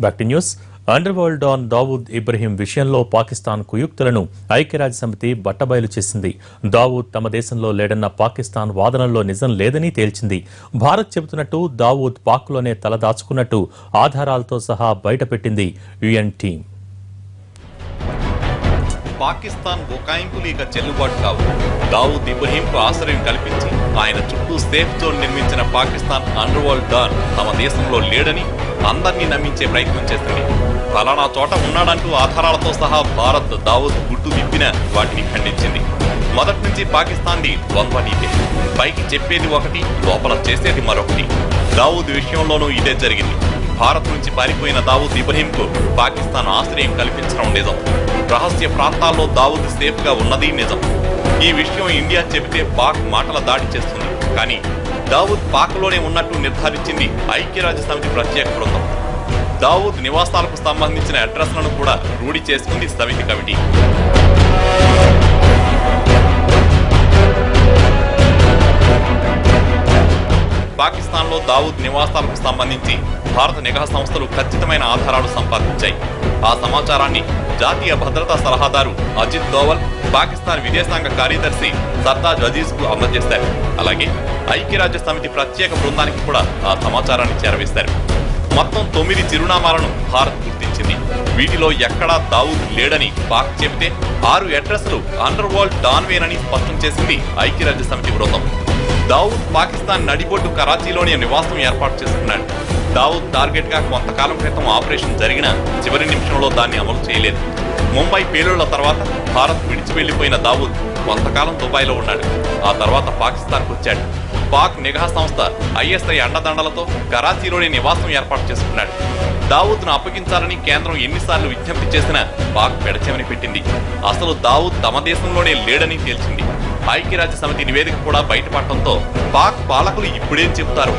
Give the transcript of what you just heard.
Back to news. Underworld don Dawood Ibrahim విషయంలో పాకిస్తాన్ కుయుక్తులను ఐక్యరాజ్య సమితి బట్టబయలు చేసింది. దావూద్ తమ దేశంలో లేడన్న పాకిస్తాన్ వాదనల్లో నిజం లేదని తేల్చింది. భారత్ చెబుతున్నట్టు దావూద్ పాక్లోనే తలదాచుకున్నట్టు ఆధారాలతో సహా బయటపెట్టింది యుఎన్ టీం పాకిస్తాన్ బుకాయింపులు ఇక చెల్లుబాటు కావు. దావూద్ ఇబ్రహీంకు ఆశ్రయం కల్పించి ఆయన చుట్టూ సేఫ్ జోన్ నిర్మించిన పాకిస్తాన్ అండర్వరల్డ్ డాన్ తమ దేశంలో లేడని అందరినీ నమ్మించే ప్రయత్నం చేస్తుంది ఫలానా చోట ఉన్నాడంటూ ఆధారాలతో సహా భారత్ దావూద్ గుట్టు విప్పిన వాటిని ఖండించింది. మొదటి నుంచి పాకిస్తాన్ది ద్వంద్వ నీతే. పైకి చెప్పేది ఒకటి లోపల చేసేది మరొకటి. దావూద్ విషయంలోనూ ఇదే జరిగింది. భారత్ నుంచి పారిపోయిన దావూద్ ఇబ్రహీంకు పాకిస్తాన్ ఆశ్రయం కల్పించడం నిజం రహస్య ప్రాంతాల్లో దావూద్ సేఫ్గా ఉన్నది నిజం. ఈ విషయం ఇండియా చెబితే పాక్ మాటల దాడి చేస్తుంది. కానీ దావూద్ పాక్లోనే ఉన్నట్టు నిర్ధారించింది ఐక్యరాజ్య సమితి ప్రత్యేక బృందం. దావూద్ నివాసాలకు సంబంధించిన అడ్రస్లను కూడా రూఢి చేసుకుంది సమితి కమిటీ. పాకిస్తాన్లో దావూద్ నివాసాలకు సంబంధించి భారత నిఘా సంస్థలు ఖచ్చితమైన ఆధారాలు సంపాదించాయి. ఆ సమాచారాన్ని జాతీయ భద్రతా సలహాదారు అజిత్ దోవల్ పాకిస్తాన్ విదేశాంగ కార్యదర్శి సర్తాజ్ అజీజ్కు అందజేశారు అలాగే ఐక్యరాజ్య సమితి ప్రత్యేక బృందానికి కూడా ఆ సమాచారాన్ని చేరవేశారు. మొత్తం తొమ్మిది చిరునామాలను భారత్ గుర్తించింది. వీటిలో ఎక్కడా దావూద్ లేడని పాక్ చెబితే ఆరు అడ్రస్లు అండర్ వరల్డ్ డాన్వేనని స్పష్టం చేసింది ఐక్యరాజ్య సమితి బృందం దావూద్ పాకిస్తాన్ నడిబొడ్డు కరాచీలోని నివాసం ఏర్పాటు చేసుకున్నాడు. దావూద్ టార్గెట్గా కొంతకాలం క్రితం ఆపరేషన్ జరిగినా చివరి నిమిషంలో దాన్ని అమలు చేయలేదు. ముంబై పేలుళ్ళ తర్వాత భారత్ విడిచి వెళ్ళిపోయిన దావూద్ కొంతకాలం దుబాయ్లో ఉన్నాడు. ఆ తర్వాత పాకిస్తాన్కు వచ్చాడు. పాక్ నిఘా సంస్థ ఐఎస్ఐ అండదండలతో కరాచీలోని నివాసం ఏర్పాటు చేసుకున్నాడు. దావూద్ను అప్పగించాలని కేంద్రం ఎన్నిసార్లు విజ్ఞప్తి చేసినా పాక్ పెడచెవిని పెట్టింది. అసలు దావూద్ తమ దేశంలోనే లేడని తేల్చింది. ఐక్యరాజ్య సమితి నివేదిక కూడా బయటపడటంతో పాక్ పాలకులు ఇప్పుడేం చెబుతారు?